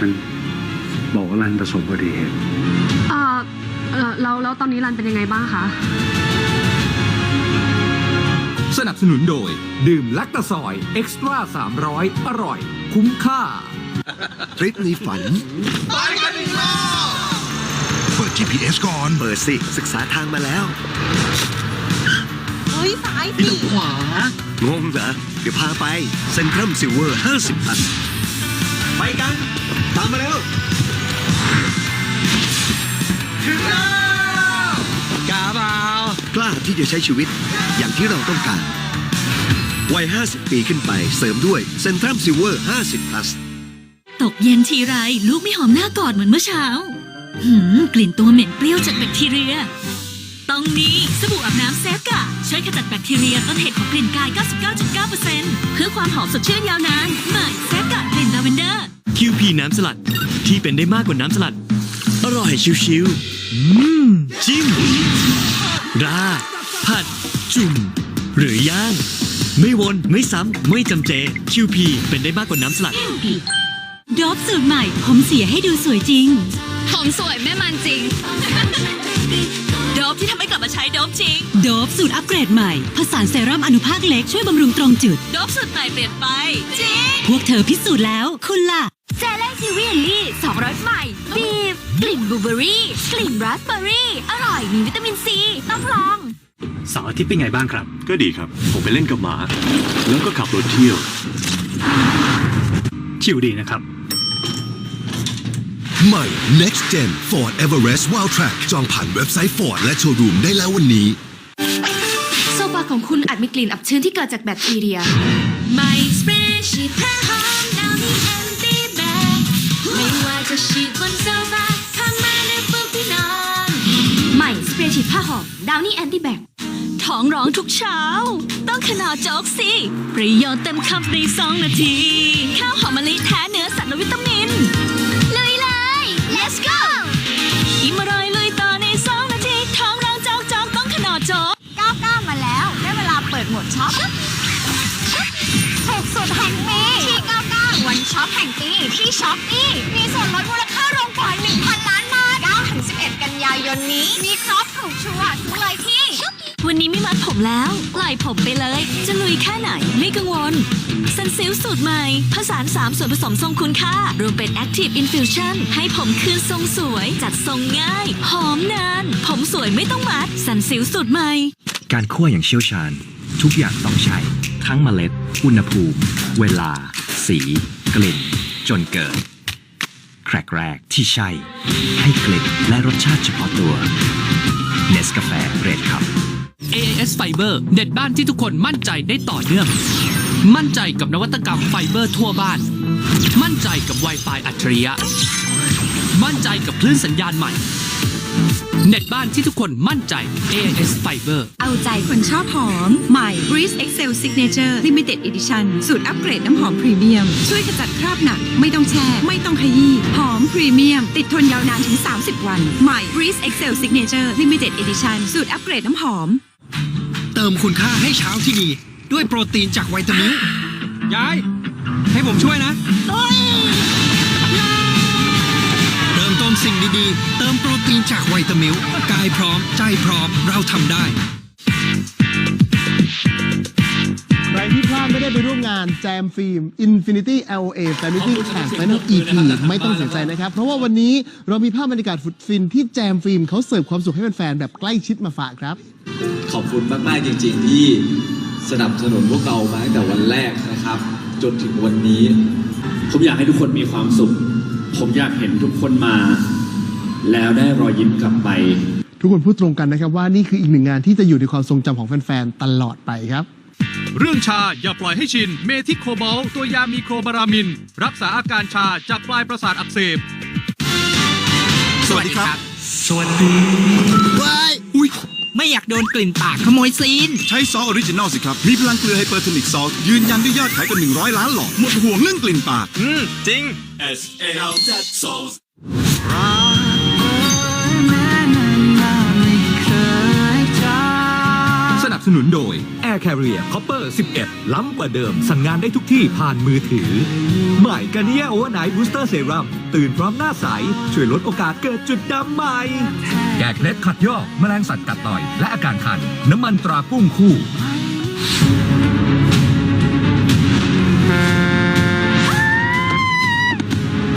ฉัน บอกว่ารันประสบอุบัติเหตุเอ่อเอ่อแล้วแล้วตอนนี้รันเป็นยังไงบ้างคะ สนับสนุนโดย ดื่มลักตะซอยเอ็กซ์ตร้า300 อร่อย คุ้มค่า ทริปนี้ฝัน เปิด GPS ก่อน เปิดสิ ศึกษาทางมาแล้ว เฮ้ยซ้ายสิ งงเหรอ เดี๋ยวพาไปเซ็นทรัลซิลเวอร์ 50 พัน ไปกัน ตามมาแล้ว กาบาวกล้าที่จะใช้ชีวิตอย่างที่เราต้องการ วัย 50 ปีขึ้นไปเสริมด้วยเซ็นทรัลซิลเวอร์ 50 plus ตกเย็นทีไร ลูกไม่หอมหน้ากอดเหมือนเมื่อเช้า หืม กลิ่นตัวเหม็นเปรี้ยวจากแบคทีเรียต้องนี้สบู่อาบน้ำเซฟกะ ช่วยขจัดแบคทีเรียต้นเหตุของกลิ่นกาย 99.9%เพื่อความหอมสดชื่นยาวนานใหม่เซฟกะกลิ่นลาเวนเดอร์ คิวพีน้ำสลัดที่เป็นได้มากกว่าน้ำสลัด อร่อยชิวๆอืมจิ้มราดผัด จุ่ม หรือย่าง ไม่วน ไม่ซ้ำ ไม่จำเจ คิวพีเป็นได้มากกว่าน้ำสลัดโดบสูตรใหม่ ผมเสียให้ดูสวยจริง ผมสวยแม่มันจริง โดบที่ทำให้กลับมาใช้โดบจริง โดบสูตรอัปเกรดใหม่ผสานเซรั่มอนุภาคเล็กช่วยบำรุงตรงจุด โดบสูตรใหม่เปลี่ยนไป จริง พวกเธอพิสูจน์แล้ว คุณล่ะ เจลลี่ซีเวียลลี่สองรสใหม่บีฟกลิ่นบลูเบอรี่ กลิ่นราสเบอรี่ อร่อยมีวิตามินซี ต้องลองเสาร์อาทิตย์เป็นไงบ้างครับ ก็ดีครับ ผมไปเล่นกับหมา แล้วก็ขับรถเที่ยว ชิวดีนะครับ ใหม่ Next Gen Ford Everest Wild Track จองผ่านเว็บไซต์ Ford และโชว์รูมได้แล้ววันนี้ โซฟาของคุณอาจมีกลิ่นอับชื้นที่เกิดจากแบคทีเรียไม่สเฉีดผ้าหอมดาวนี้แอนตี้แบคท้องร้องทุกเช้า ต้องขนาดโจ๊กสิประโยชน์เต็มคำในสองนาที ข้าวหอมมะลิแท้เนื้อสัตว์และวิตามิน ลุยเลย let's go อิ่มอร่อยลุยต่อในสองนาที ท้องร้องจอกจอกต้องขนาดโจ๊ก99มาแล้ว ได้เวลาเปิดหมวดช็อปถูกสุดแห่งปีที่99วันช็อปแห่งปีที่ช็อปปี้มีส่วนลดมูลค่ารวมกว่า1,000ล้านบาท9ถึง11 กันยายนนี้มีครบ ถูกชัวร์ซื้อเลยที่ วันนี้ไม่มัดผมแล้วปล่อยผมไปเลย จะลุยแค่ไหนไม่กังวลซันซิลสูตรใหม่ ผสาน3ส่วนผสมทรงคุณค่า รวมเป็น Active Infusion ให้ผมคืนทรงสวย จัดทรงง่าย หอมนาน ผมสวยไม่ต้องมัดซันซิลสูตรใหม่ การคั่วอย่างเชี่ยวชาญ ทุกอย่างต้องใช้ ทั้งเมล็ด อุณหภูมิ เวลา สี กลิ่น จนเกิดแครกแรกที่ใช่ ให้กลิ่นและรสชาติเฉพาะตัว เนสกาแฟเรดครับ AAS Fiber เด็ดบ้านที่ทุกคนมั่นใจได้ต่อเนื่อง มั่นใจกับนวัตกรรมไฟเบอร์ทั่วบ้าน มั่นใจกับ Wi-Fi อัจฉริยะ มั่นใจกับคลื่นสัญญาณใหม่ เน็ตบ้านที่ทุกคนมั่นใจ AIS Fiber เอาใจคนชอบหอม ใหม่ Breeze Excel Signature Limited Edition สูตรอัปเกรดน้ำหอมพรีเมียม ช่วยขจัดคราบหนัก ไม่ต้องแช่ ไม่ต้องขยี้ หอมพรีเมียม ติดทนยาวนานถึง 30 วัน ใหม่ Breeze Excel Signature Limited Edition สูตรอัปเกรดน้ำหอม เติมคุณค่าให้เช้าที่ดี ด้วยโปรตีนจากไวตามิลยาย ให้ผมช่วยนะเริ่มต้น สิ่งดีๆ เติมโปรตีนจากไวตามิลกายพร้อม ใจพร้อม เราทำได้ ใครที่พลาดไม่ได้ไปร่วมงานแจมฟิล์ม Infinity LA Family Pack Final EP ไม่ต้องเสียใจนะครับ เพราะว่าวันนี้เรามีภาพบรรยากาศฟุตฟินที่แจมฟิล์มเขาเสิร์ฟความสุขให้แฟนๆแบบใกล้ชิดมาฝากครับ ขอบคุณมาก ๆ จริง ๆ ที่สนับสนุนพวกเรามาตั้งแต่วันแรกนะครับ จนถึงวันนี้ ผมอยากให้ทุกคนมีความสุข ผมอยากเห็นทุกคนมา แล้วได้รอยยิ้มกลับไป ทุกคนพูดตรงกันนะครับว่านี่คืออีกหนึ่งงานที่จะอยู่ในความทรงจำของแฟนๆ ตลอดไปครับ เรื่องชาอย่าปล่อยให้ชิน เมทิโคบอลตัวยามีโครบารามิน รักษาอาการชาจากปลายประสาทอักเสบ สวัสดีครับ สวัสดีว้ายอุ้ย ไม่อยากโดนกลิ่นปากขโมยซีน ใช้ซอสออริจินอลสิครับ มีพลังเกลือไฮเปอร์โทนิกซอสยืนยันด้วยยอดขายกว่า100 ล้านหลอดหมดห่วงเรื่องกลิ่นปาก อืม จริงสนับส นุนโดย Air Carrier Copper 11 ล้ำกว่าเดิม สั่งงานได้ทุกที่ผ่านมือถือ ใหม่กานิยโอเวอร์ไนท์บูสเตอร์เซรั่มตื่นพร้อมหน้าใส ช่วยลดโอกาสเกิดจุดดำใหม่แก้เล็ดขัดยอกแมลงสัตว์กัดต่อย และอาการคัน น้ำมันตรากุ้งคู่